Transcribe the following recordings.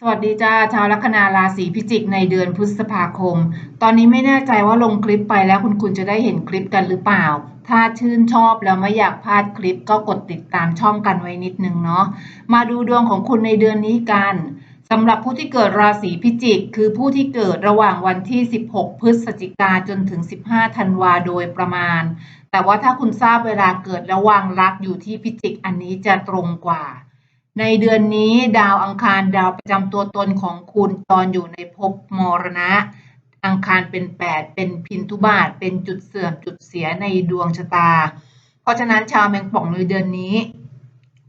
สวัสดีจ้าชาวลัคนาราศีพิจิกในเดือนพฤษภาคม ตอนนี้ไม่แน่ใจว่าลงคลิปไปแล้วคุณคุณจะได้เห็นคลิปกันหรือเปล่า ถ้าชื่นชอบแล้วไม่อยากพลาดคลิปก็กดติดตามช่องกันไว้นิดนึงเนาะ มาดูดวงของคุณในเดือนนี้กันสำหรับผู้ที่เกิดราศีพิจิก คือผู้ที่เกิดระหว่างวันที่ 16 พฤศจิกาจนถึง 15 ธันวาโดยประมาณ แต่ว่าถ้าคุณทราบเวลาเกิดระว่างรักอยู่ที่พิจิกอันนี้จะตรงกว่า ในเดือนนี้ดาวอังคารดาวประจำตัวตนของคุณตอนอยู่ในภพมรณะ อังคารเป็น 8 เป็นพินทุบาท เป็นจุดเสื่อมจุดเสียในดวงชะตา เพราะฉะนั้นชาวแมงป่องในเดือนนี้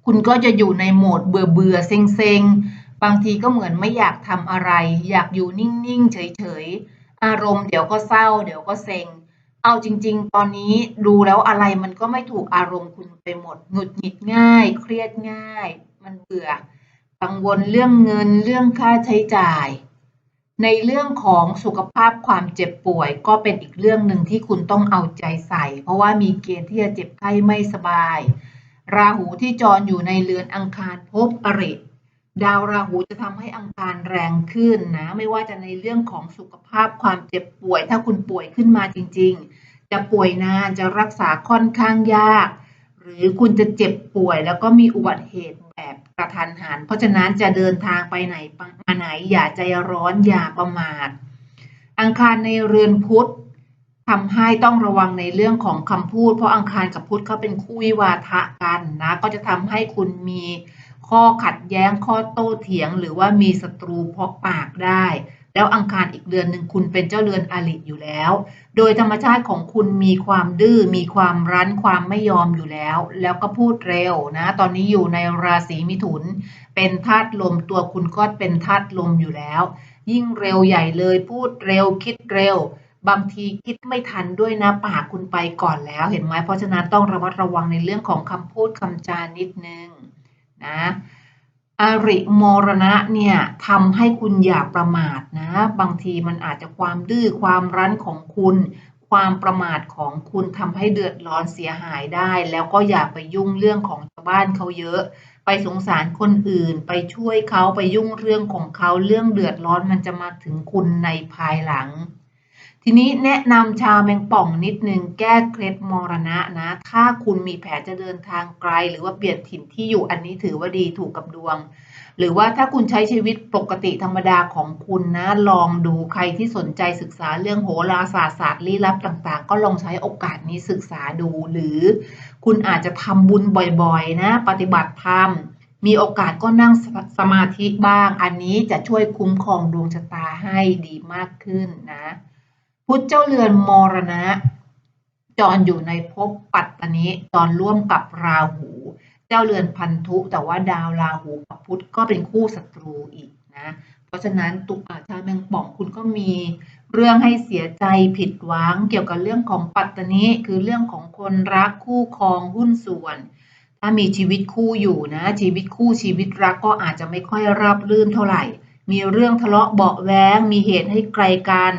คุณก็จะอยู่ในโหมดเบื่อเบื่อเซ็งเซ็งบางทีก็เหมือนไม่อยากทำอะไร อยากอยู่นิ่งๆ เฉยๆ อารมณ์เดี๋ยวก็เศร้า เดี๋ยวก็เซ็ง เอาจริง ๆ ตอนนี้ดูแล้วอะไรมันก็ไม่ถูกอารมณ์คุณไปหมดหงุดหงิดง่าย เครียดง่าย มันเบื่อ กังวลเรื่องเงินเรื่องค่าใช้จ่าย ในเรื่องของสุขภาพความเจ็บป่วย ก็เป็นอีกเรื่องหนึ่งที่คุณต้องเอาใจใส่ เพราะว่ามีเกณฑ์ที่จะเจ็บไข้ไม่สบาย ราหูที่จรอยู่ในเรือนอังคารภพอริดาวราหูจะทำให้อังคารแรงขึ้นนะ ไม่ว่าจะในเรื่องของสุขภาพความเจ็บป่วย ถ้าคุณป่วยขึ้นมาจริง ๆ จะป่วยนานจะรักษาค่อนข้างยาก หรือคุณจะเจ็บป่วยแล้วก็มีอุบัติเหตุ กระทันหัน เพราะฉะนั้นจะเดินทางไปไหนมาไหนอย่าใจร้อนอย่าประมาท อังคารในเรือนพุธทำให้ต้องระวังในเรื่องของคำพูด เพราะอังคารกับพุธเขาเป็นคู่วิวาทะกันนะก็จะทำให้คุณมีข้อขัดแย้งข้อโต้เถียง หรือว่ามีศัตรูเพราะปากได้ แล้วอังคารอีกเดือนหนึ่งคุณเป็นเจ้าเรือนอลิอยู่แล้ว โดยธรรมชาติของคุณมีความดื้อ มีความรั้น ความไม่ยอมอยู่แล้ว แล้วก็พูดเร็วนะ ตอนนี้อยู่ในราศีมิถุน เป็นธาตุลม ตัวคุณก็เป็นธาตุลมอยู่แล้ว ยิ่งเร็วใหญ่เลย พูดเร็ว คิดเร็ว บางทีคิดไม่ทันด้วยนะ ปากคุณไปก่อนแล้ว เห็นไหม เพราะฉะนั้นต้องระมัดระวังในเรื่องของคำพูดคำจานิดนึงนะ อริมรณะเนี่ยทำให้คุณอย่าประมาทนะ บางทีมันอาจจะความดื้อความรั้นของคุณ ความประมาทของคุณทำให้เดือดร้อนเสียหายได้ แล้วก็อย่าไปยุ่งเรื่องของชาวบ้านเขาเยอะ ไปสงสารคนอื่น ไปช่วยเขาไปยุ่งเรื่องของเขาเรื่องเดือดร้อนมันจะมาถึงคุณในภายหลัง ทีนี้แนะนำชาวแมงป่องนิดนึงแก้เคล็ดมรณะนะ ถ้าคุณมีแผนจะเดินทางไกล หรือว่าเปลี่ยนถิ่นที่อยู่อันนี้ถือว่าดีถูกกับดวง หรือว่าถ้าคุณใช้ชีวิตปกติธรรมดาของคุณนะ ลองดูใครที่สนใจศึกษาเรื่องโหราศาสตร์ศาสตร์ลี้ลับต่างๆ ก็ลองใช้โอกาสนี้ศึกษาดู หรือคุณอาจจะทำบุญบ่อยๆ นะ ปฏิบัติธรรมมีโอกาสก็นั่งสมาธิบ้าง อันนี้จะช่วยคุ้มครองดวงชะตาให้ดีมากขึ้นนะ พุทธเจ้าเรือนมรณะ จรอยู่ในภพปัตตนิจรร่วมกับราหู เจ้าเรือนพันธุ แต่ว่าดาวราหูกับพุธก็เป็นคู่ศัตรูอีกนะเพราะฉะนั้นตุกอาชาวแมงป่องคุณก็มีเรื่องให้เสียใจผิดหวังเกี่ยวกับเรื่องของปัตตนิคือเรื่องของคนรักคู่ครองหุ้นส่วน ถ้ามีชีวิตคู่อยู่นะ ชีวิตคู่ชีวิตรักก็อาจจะไม่ค่อยราบรื่นเท่าไหร่ มีเรื่องทะเลาะเบาะแว้งมีเหตุให้ไกลกัน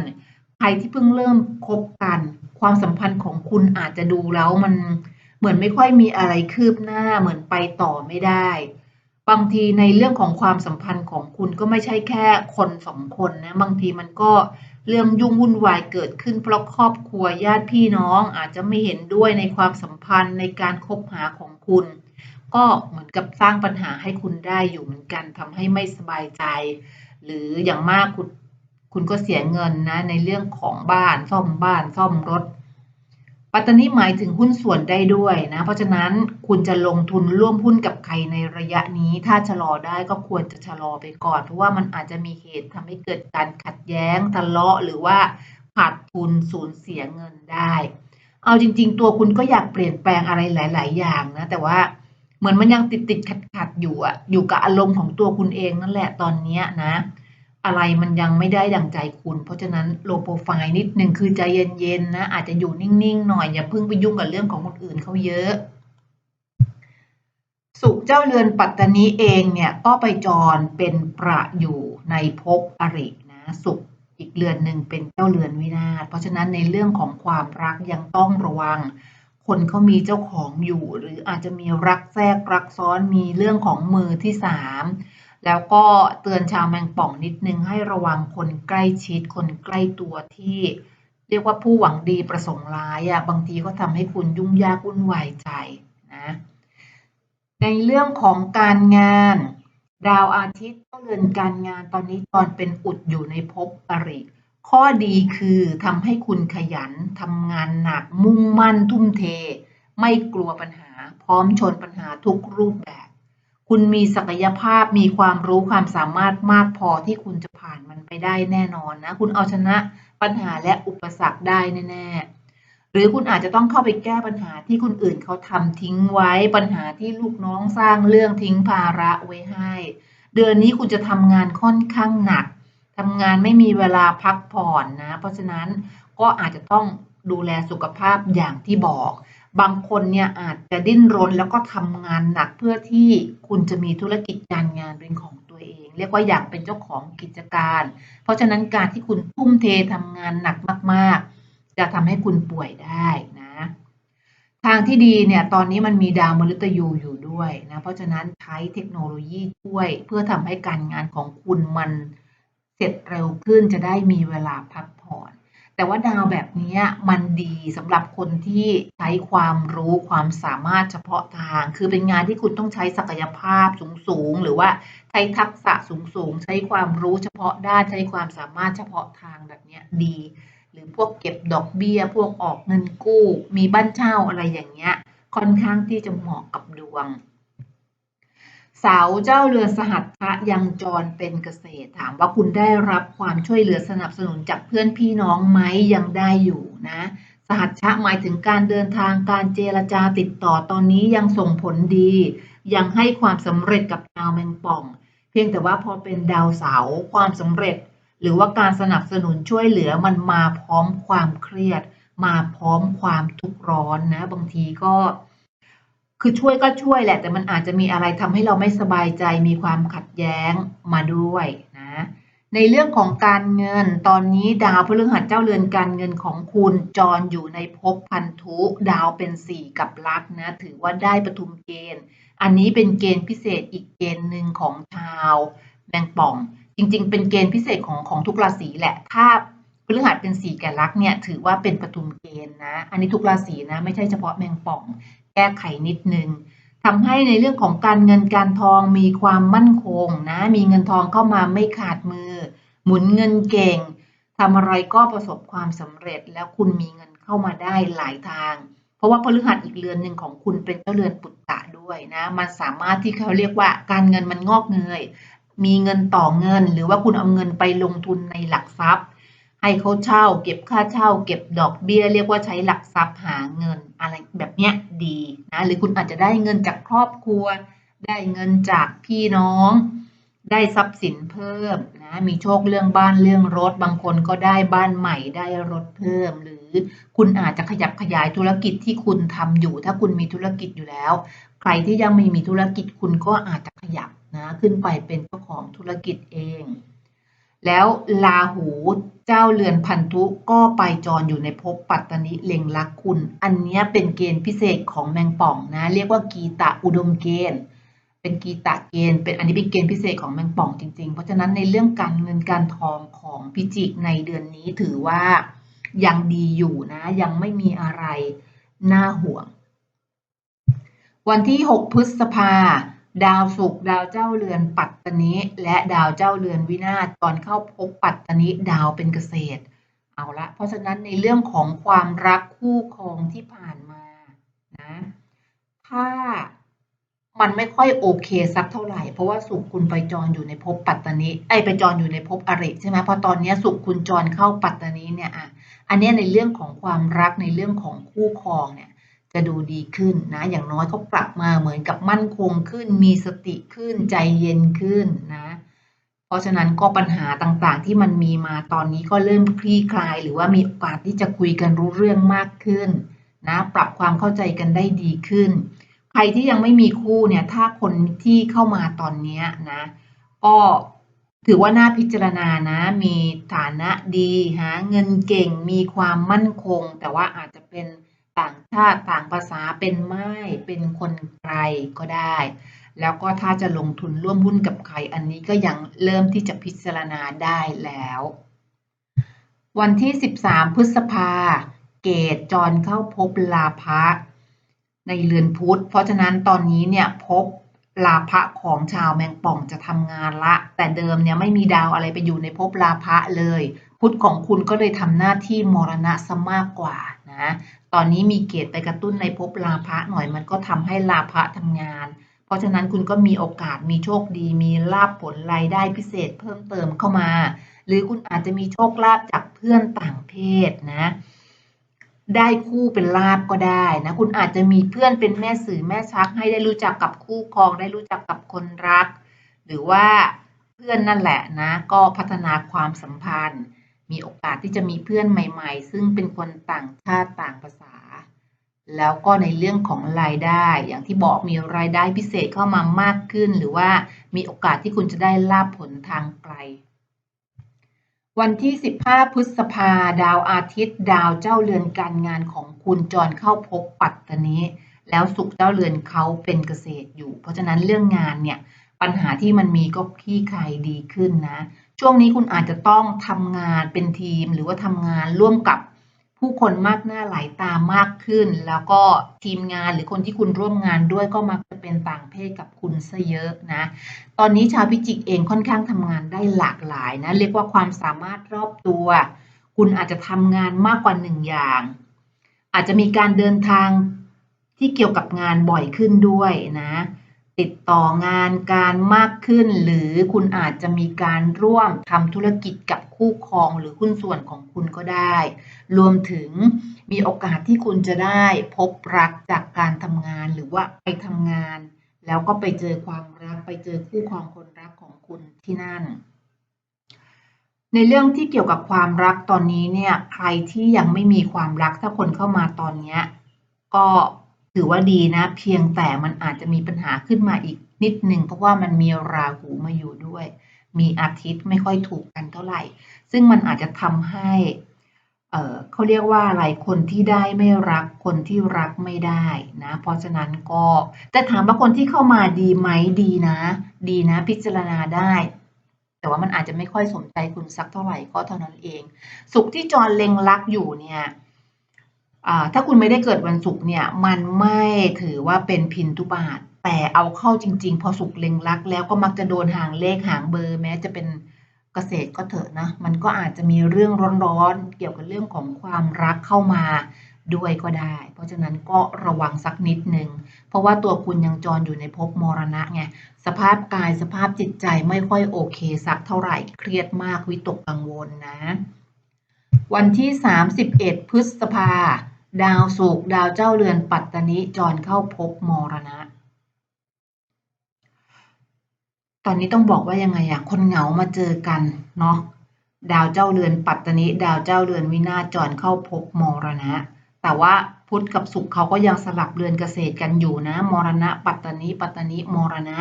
ใครที่เพิ่งเริ่มคบกัน ความสัมพันธ์ของคุณอาจจะดูแล้วมันเหมือนไม่ค่อยมีอะไรคืบหน้าเหมือนไปต่อไม่ได้ บางทีในเรื่องของความสัมพันธ์ของคุณก็ไม่ใช่แค่คนสองคนนะบางทีมันก็เรื่องยุ่งวุ่นวายเกิดขึ้นเพราะครอบครัวญาติพี่น้องอาจจะไม่เห็นด้วยในความสัมพันธ์ในการคบหาของคุณ ก็เหมือนกับสร้างปัญหาให้คุณได้อยู่เหมือนกันทำให้ไม่สบายใจ หรืออย่างมากคุณ คุณก็เสียเงินนะในเรื่องของบ้านซ่อมบ้านซ่อมรถ ปัตตานีหมายถึงหุ้นส่วนได้ด้วยนะ เพราะฉะนั้นคุณจะลงทุนร่วมหุ้นกับใครในระยะนี้ ถ้าชะลอได้ก็ควรจะชะลอไปก่อน เพราะว่ามันอาจจะมีเหตุทำให้เกิดการขัดแย้งทะเลาะหรือว่าขาดทุนสูญเสียเงินได้ เอาจริง ๆ ตัวคุณก็อยากเปลี่ยนแปลงอะไรหลาย ๆ อย่างนะ แต่ว่าเหมือนมันยังติดติดขัดขัดๆอยู่อะอยู่กับอารมณ์ของตัวคุณเองนั่นแหละตอนนี้นะ อะไรมันยังไม่ได้ดังใจคุณ เพราะฉะนั้นโลโปรไฟล์นิดหนึ่งคือใจเย็นๆนะ อาจจะอยู่นิ่งๆหน่อย อย่าเพิ่งไปยุ่งกับเรื่องของคนอื่นเขาเยอะ สุขเจ้าเรือนปัตตานีเองเนี่ยก็ไปจรเป็นประอยู่ในภพอรินะสุขอีกเรือนหนึ่งเป็นเจ้าเรือนวินาศเพราะฉะนั้นในเรื่องของความรักยังต้องระวัง คนเขามีเจ้าของอยู่ หรืออาจจะมีรักแทรกรักซ้อนมีเรื่องของมือที่สาม แล้วก็เตือนชาวแมงป่องนิดนึงให้ระวังคนใกล้ชิด คนใกล้ตัวที่ เรียกว่าผู้หวังดีประสงค์ร้ายอะ่ะบางทีก็ทำให้คุณยุ่งยากวุ่นวายใจนะในเรื่องของการงาน ดาวอาทิตย์ก็เรือนการงานตอนนี้ตอนเป็นอุดอยู่ในภพอริข้อดีคือทำให้คุณขยันทำงานหนักมุ่งมั่นทุ่มเท ไม่กลัวปัญหา พร้อมชนปัญหาทุกรูปแบบ คุณมีศักยภาพมีความรู้ความสามารถมากพอที่คุณจะผ่านมันไปได้แน่นอนนะ คุณเอาชนะปัญหาและอุปสรรคได้แน่ๆ หรือคุณอาจจะต้องเข้าไปแก้ปัญหาที่คนอื่นเขาทำทิ้งไว้ปัญหาที่ลูกน้องสร้างเรื่องทิ้งภาระไว้ให้ เดือนนี้คุณจะทำงานค่อนข้างหนักทำงานไม่มีเวลาพักผ่อนนะ เพราะฉะนั้นก็อาจจะต้องดูแลสุขภาพอย่างที่บอก บางคนเนี่ยอาจจะดิ้นรนแล้วก็ทำงานหนักเพื่อที่คุณจะมีธุรกิจการงานเป็นของตัวเอง เรียกว่าอยากเป็นเจ้าของกิจการ เพราะฉะนั้นการที่คุณทุ่มเททำงานหนักมากๆ จะทำให้คุณป่วยได้นะ ทางที่ดีเนี่ยตอนนี้มันมีดาวมฤตยูอยู่ด้วยนะเพราะฉะนั้นใช้เทคโนโลยีช่วย เพื่อทำให้การงานของคุณมันเสร็จเร็วขึ้นจะได้มีเวลาพัก แต่ว่าดาวแบบนี้มันดีสำหรับคนที่ใช้ความรู้ความสามารถเฉพาะทาง คือเป็นงานที่คุณต้องใช้ศักยภาพสูงๆ หรือว่าใช้ทักษะสูงๆ ใช้ความรู้เฉพาะด้านใช้ความสามารถเฉพาะทางแบบนี้ดี หรือพวกเก็บดอกเบี้ย พวกออกเงินกู้ มีบ้านเช่าอะไรอย่างเงี้ยค่อนข้างที่จะเหมาะกับดวง สาวเจ้าเรือสหัสพระยังจรเป็นเกษตรถามว่าคุณได้รับความช่วยเหลือสนับสนุนจากเพื่อนพี่น้องไหมยังได้อยู่นะ สหัสชะหมายถึงการเดินทางการเจรจาติดต่อตอนนี้ยังส่งผลดี ยังให้ความสำเร็จกับดาวแมงป่อง เพียงแต่ว่าพอเป็นดาวเสาความสำเร็จ หรือว่าการสนับสนุนช่วยเหลือมันมาพร้อมความเครียด มาพร้อมความทุกข์ร้อนนะ บางทีก็ คือช่วยก็ช่วยแหละ แต่มันอาจจะมีอะไรทำให้เราไม่สบายใจมีความขัดแย้งมาด้วยนะในเรื่องของการเงินตอนนี้ดาวพฤหัสเจ้าเรือนการเงินของคุณจรอยู่ในภพพันธุดาวเป็นสี่กับลักษณ์นะถือว่าได้ปทุมเกณฑ์ อันนี้เป็นเกณฑ์พิเศษอีกเกณฑ์หนึ่งของชาวแมงป่อง จริงๆ เป็นเกณฑ์พิเศษของของทุกราศีแหละ ถ้าพฤหัสเป็นสี่แก่ลักษณ์เนี่ยถือว่าเป็นปทุมเกณฑ์นะ อันนี้ทุกราศีนะไม่ใช่เฉพาะแมงป่อง ก้ไขนิดนึงทำให้ในเรื่องของการเงินการทองมีความมั่นคงนะ มีเงินทองเข้ามาไม่ขาดมือ หมุนเงินเก่งทำอะไรก็ประสบความสำเร็จแล้วคุณมีเงินเข้ามาได้หลายทาง เพราะว่าพฤหัสอีกเรือนหนึ่งของคุณเป็นเจ้าเรือนปุตตะด้วยนะ มันสามารถที่เขาเรียกว่าการเงินมันงอกเงย มีเงินต่อเงิน หรือว่าคุณเอาเงินไปลงทุนในหลักทรัพย์ ให้เขาเช่า เก็บค่าเช่า เก็บดอกเบี้ย เรียกว่าใช้หลักทรัพย์หาเงินอะไรแบบเนี้ยดีนะหรือคุณอาจจะได้เงินจากครอบครัว ได้เงินจากพี่น้อง ได้ทรัพย์สินเพิ่มนะมีโชคเรื่องบ้านเรื่องรถ บางคนก็ได้บ้านใหม่ได้รถเพิ่ม หรือคุณอาจจะขยับขยายธุรกิจที่คุณทำอยู่ ถ้าคุณมีธุรกิจอยู่แล้ว ใครที่ยังไม่มีธุรกิจคุณก็อาจจะขยับนะขึ้นไปเป็นเจ้าของธุรกิจเอง แล้วลาหู เจ้าเรือนพันธุก็ไปจรอยู่ในภพปัตตนิเล็งลักคุณ อันนี้เป็นเกณฑ์พิเศษของแมงป่องนะ เรียกว่ากีตะอุดมเกณฑ์ เป็นกีตะเกณฑ์เป็นอันนี้เป็นเกณฑ์พิเศษของแมงป่องจริงๆ เพราะฉะนั้นในเรื่องการเงินการทองของพิจิกในเดือนนี้ถือว่ายังดีอยู่นะ ยังไม่มีอะไรน่าห่วง วันที่ 6 พฤษภา ดาวศุกร์ดาวเจ้าเรือนปัตตนิและดาวเจ้าเรือนวินาศตอนเข้าพบปัตตนิดาวเป็นเกษตร เอาละเพราะฉะนั้นในเรื่องของความรักคู่ครองที่ผ่านมานะถ้ามันไม่ค่อยโอเคสักเท่าไหร่ เพราะว่าสุขคุณไปจรอยู่ในภพปัตตานิไอไปจรอยู่ในภพอริใช่ไหมเพราะตอนนี้สุขคุณจรเข้าปัตตานิเนี่ยอะอันนี้ในเรื่องของความรักในเรื่องของคู่ครองเนี่ย จะดูดีขึ้นนะ อย่างน้อยเขากลับมาเหมือนกับมั่นคงขึ้น มีสติขึ้น ใจเย็นขึ้นนะ เพราะฉะนั้นก็ปัญหาต่างๆที่มันมีมาตอนนี้ก็เริ่มคลี่คลาย หรือว่ามีโอกาสที่จะคุยกันรู้เรื่องมากขึ้นนะ ปรับความเข้าใจกันได้ดีขึ้น ใครที่ยังไม่มีคู่เนี่ย ถ้าคนที่เข้ามาตอนนี้นะ ก็ถือว่าน่าพิจารณานะ มีฐานะดี หาเงินเก่ง มีความมั่นคง แต่ว่าอาจจะเป็น ต่างชาติต่างภาษาเป็นไม้เป็นคนไกลก็ได้ แล้วก็ถ้าจะลงทุนร่วมหุ้นกับใครอันนี้ก็ยังเริ่มที่จะพิจารณาได้แล้ว วันที่ 13 พฤษภาเกตจรเข้าพบลาภะในเรือนพุธเพราะฉะนั้นตอนนี้เนี่ยพบลาภะของชาวแมงป่องจะทำงานละ แต่เดิมเนี่ยไม่มีดาวอะไรไปอยู่ในภพลาภะเลย พุธของคุณก็เลยทำหน้าที่มรณะซะมากกว่า นะตอนนี้มีเกตไปกระตุ้นในภพลาภะหน่อยมันก็ทำให้ลาภะทำงาน เพราะฉะนั้นคุณก็มีโอกาสมีโชคดี มีลาภผลรายได้พิเศษเพิ่มเติมเข้ามา หรือคุณอาจจะมีโชคลาภจากเพื่อนต่างเพศนะได้คู่เป็นลาบก็ได้นะคุณอาจจะมีเพื่อนเป็นแม่สื่อแม่ชัก ให้ได้รู้จักกับคู่ครองได้รู้จักกับคนรัก หรือว่าเพื่อนนั่นแหละนะ ก็พัฒนาความสัมพันธ์ มีโอกาสที่จะมีเพื่อนใหม่ๆ ซึ่งเป็นคนต่างชาติต่างภาษา แล้วก็ในเรื่องของรายได้ อย่างที่บอกมีรายได้พิเศษเข้ามามากขึ้น หรือว่ามีโอกาสที่คุณจะได้ลาบผลทางไกล วันที่ 15 พฤษภาดาวอาทิตย์ ดาวเจ้าเรือนการงานของคุณจรเข้าพบปัตตานีแล้วสุขเจ้าเรือนเขาเป็นเกษตรอยู่ เพราะฉะนั้นเรื่องงานเนี่ยปัญหาที่มันมีก็คลี่คลายดีขึ้นนะ ช่วงนี้คุณอาจจะต้องทำงานเป็นทีม หรือว่าทำงานร่วมกับผู้คนมากหน้าหลายตามากขึ้น แล้วก็ทีมงานหรือคนที่คุณร่วมงานด้วยก็มักจะเป็นต่างเพศกับคุณซะเยอะนะ ตอนนี้ชาวพิจิกเองค่อนข้างทำงานได้หลากหลายนะ เรียกว่าความสามารถรอบตัว คุณอาจจะทำงานมากกว่าหนึ่งอย่าง อาจจะมีการเดินทางที่เกี่ยวกับงานบ่อยขึ้นด้วยนะ ติดต่องานการมากขึ้น หรือคุณอาจจะมีการร่วมทำธุรกิจกับคู่ครองหรือหุ้นส่วนของคุณก็ได้ รวมถึงมีโอกาสที่คุณจะได้พบรักจากการทำงานหรือว่าไปทำงาน แล้วก็ไปเจอความรักไปเจอคู่ครองคนรักของคุณที่นั่น ในเรื่องที่เกี่ยวกับความรักตอนนี้เนี่ยใครที่ยังไม่มีความรักถ้าคนเข้ามาตอนนี้ก็ ถือว่าดีนะ เพียงแต่มันอาจจะมีปัญหาขึ้นมาอีกนิดหนึ่งเพราะว่ามันมีราหูมาอยู่ด้วย มีอาทิตย์ไม่ค่อยถูกกันเท่าไหร่ ซึ่งมันอาจจะทำให้เเขาเรียกว่าอะไรคนที่ได้ไม่รักคนที่รักไม่ได้นะ เพราะฉะนั้นก็แต่ถามว่าคนที่เข้ามาดีไหมดีนะ ดีนะพิจารณาได้ แต่ว่ามันอาจจะไม่ค่อยสมใจคุณสักเท่าไหร่ก็เท่านั้นเอง สุขที่จรเล็งรักอยู่เนี่ย ถ้าคุณไม่ได้เกิดวันศุกร์เนี่ย มันไม่ถือว่าเป็นพินทุบาท แต่เอาเข้าจริง ๆ พอสุขเล็งรัก แล้วก็มักจะโดนหางเลขหางเบอร์แม้จะเป็นเกษตรก็เถอะนะ มันก็อาจจะมีเรื่องร้อนๆเกี่ยวกับเรื่องของความรักเข้ามาด้วยก็ได้ เพราะฉะนั้นก็ระวังสักนิดหนึ่ง เพราะว่าตัวคุณยังจรอยู่ในภพมรณะไง สภาพกายสภาพจิตใจไม่ค่อยโอเคสักเท่าไหร่ เครียดมากวิตกกังวลนะ วันที่ 31 พฤษภา ดาวศุกดาวเจ้าเรือนปัตตานิจรเข้าภพมรณะ ตอนนี้ต้องบอกว่ายังไงอะคนเหงามาเจอกันเนาะดาวเจ้าเรือนปัตตานิดาวเจ้าเรือนวินาศจรเข้าภพมรณะ แต่ว่าพุธกับศุกเขาก็ยังสลับเรือนเกษตรกันอยู่นะ มรณะ ปัตตานิปัตตานิมรณะ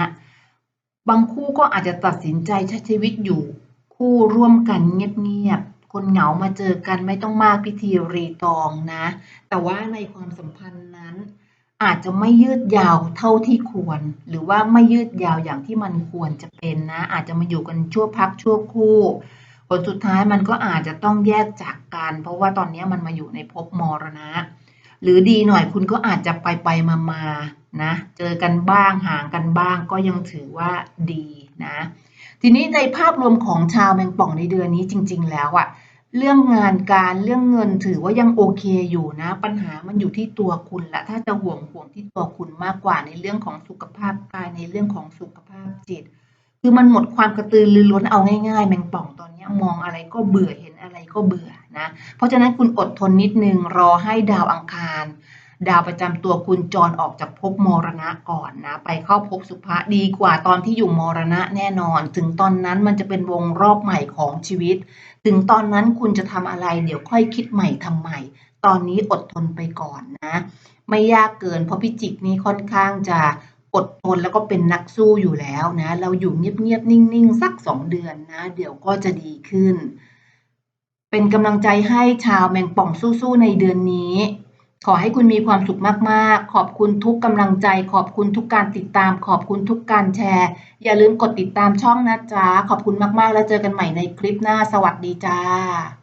บางคู่ก็อาจจะตัดสินใจใช้ชีวิตอยู่ คู่ร่วมกันเงียบๆ คนเหงามาเจอกันไม่ต้องมากพิธีรีตองนะ แต่ว่าในความสัมพันธ์นั้น อาจจะไม่ยืดยาวเท่าที่ควร หรือว่าไม่ยืดยาวอย่างที่มันควรจะเป็นนะ อาจจะมาอยู่กันชั่วพักชั่วคู่ ผลสุดท้ายมันก็อาจจะต้องแยกจากกัน เพราะว่าตอนนี้มันมาอยู่ในภพมรณะ หรือดีหน่อยคุณก็อาจจะไปไปมามานะ เจอกันบ้างห่างกันบ้างก็ยังถือว่าดีนะ ทีนี้ในภาพรวมของชาวแมงป่องในเดือนนี้จริง ๆ แล้วอะเรื่องงานการเรื่องเงินถือว่ายังโอเคอยู่นะ ปัญหามันอยู่ที่ตัวคุณและถ้าจะห่วงห่วงที่ตัวคุณมากกว่าในเรื่องของสุขภาพกายในเรื่องของสุขภาพจิต คือมันหมดความกระตือรือร้นเอาง่ายๆ แมงป่องตอนนี้มองอะไรก็เบื่อเห็นอะไรก็เบื่อนะ เพราะฉะนั้นคุณอดทนนิดนึงรอให้ดาวอังคาร ดาวประจำตัวคุณจรออกจากภพมรณะก่อนนะ ไปเข้าภพสุภะดีกว่าตอนที่อยู่มรณะแน่นอน ถึงตอนนั้นมันจะเป็นวงรอบใหม่ของชีวิต ถึงตอนนั้นคุณจะทำอะไร เดี๋ยวค่อยคิดใหม่ทำใหม่ ตอนนี้อดทนไปก่อนนะ ไม่ยากเกิน เพราะพิจิกนี่ค่อนข้างจะอดทนแล้วก็เป็นนักสู้อยู่แล้วนะ เราอยู่เงียบๆนิ่งๆ สักสองเดือนนะ เดี๋ยวก็จะดีขึ้น เป็นกำลังใจให้ชาวแมงป่องสู้ๆในเดือนนี้ ขอให้คุณมีความสุขมากๆ ขอบคุณทุกกำลังใจ ขอบคุณทุกการติดตาม ขอบคุณทุกการแชร์ อย่าลืมกดติดตามช่องนะจ๊ะ ขอบคุณมากๆ แล้วเจอกันใหม่ในคลิปหน้า สวัสดีจ้า